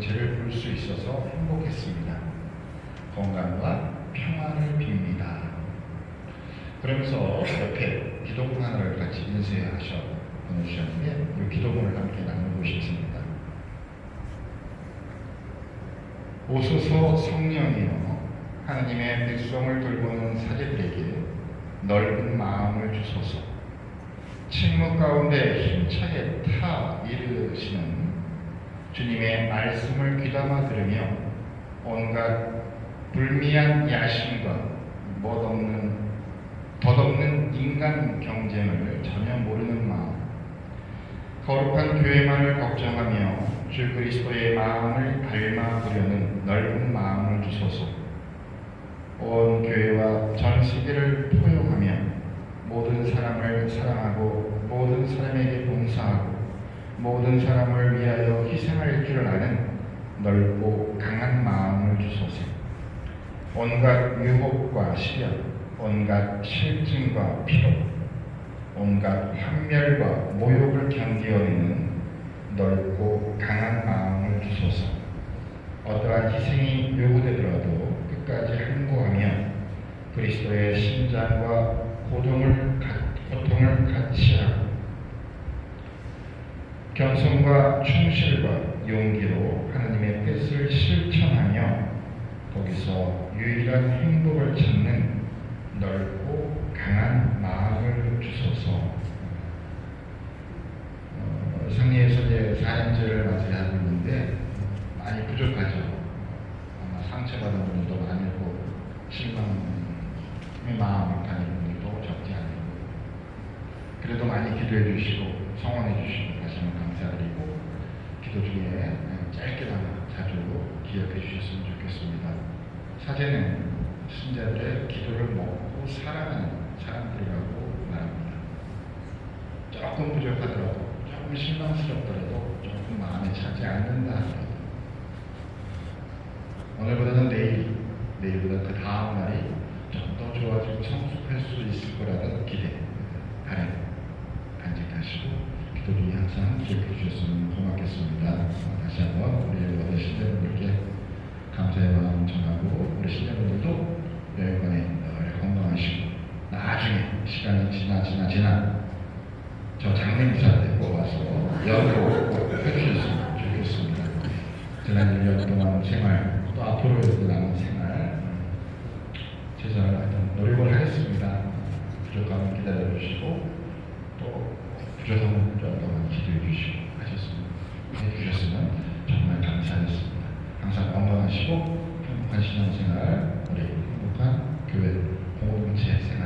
공동체를 볼 수 있어서 행복했습니다. 건강과 평안을 빕니다. 그러면서 옆에 기도문 하나를 같이 인쇄하셔 보내주셨는데 이 기도문을 함께 나누고 싶습니다. 오소서 성령이여 하나님의 백성을 돌보는 사제들에게 넓은 마음을 주소서 침묵 가운데 힘차게 타 이르시는 주님의 말씀을 귀담아 들으며 온갖 불미한 야심과 멋없는 덧없는 인간 경쟁을 전혀 모르는 마음 거룩한 교회만을 걱정하며 주 그리스도의 마음을 닮아보려는 넓은 마음을 주소서. 온 교회와 전 세계를 포용하며 모든 사람을 사랑하고 모든 사람에게 봉사하고 모든 사람을 위하여 희생할 줄 아는 넓고 강한 마음을 주소서. 온갖 유혹과 시련 온갖 실증과 피로 온갖 환멸과 모욕을 견디어내는 넓고 강한 마음을 주소서. 어떠한 희생이 요구되더라도 끝까지 항고하며 그리스도의 신장과 고통을, 같이 겸손과 충실과 용기로 하나님의 뜻을 실천하며 거기서 유일한 행복을 찾는 넓고 강한 마음을 주소서. 어, 상리에서 이제 4년째를 맞이하고 있는데 많이 부족하죠. 아마 상처받은 분들도 많고 실망의 마음을 가진 분들도 적지 않고 그래도 많이 기도해 주시고 성원해 주시고 다시 한번 감사드리고 기도 중에 짧게나마 자주 기억해 주셨으면 좋겠습니다. 사제는 신자들의 기도를 먹고 살아가는 사람들이라고 말합니다. 조금 부족하더라도 조금 실망스럽더라도 조금 마음에 차지 않는다 하더라도 오늘보다는 내일, 내일보다 그 다음 날이 좀 더 좋아지고 성숙할 수 있을 거라는 기대, 바람 간직하시고 기도 중에 항상 기억해 주셨으면 고맙겠습니다. 다시 한번 우리 모든 신자분들께 감사의 마음 전하고 우리 신자분들도 여행관에 늘 건강하시고 나중에 시간이 지나 지나 지나 저 장례기사한테 뽑아서 연도 해주셨으면 좋겠습니다. 지난 1년 동안 생활 또 앞으로의 남은 생활 최선을 하여튼 노력을 하겠습니다. 부족함을 기다려 주시고 또 부족함을 좀더 기도해 주시고 하셨으면 해주셨으면 정말 감사하겠습니다. 항상 건강하시고 행복한 신앙생활 우리 행복한 교회 공동체 생활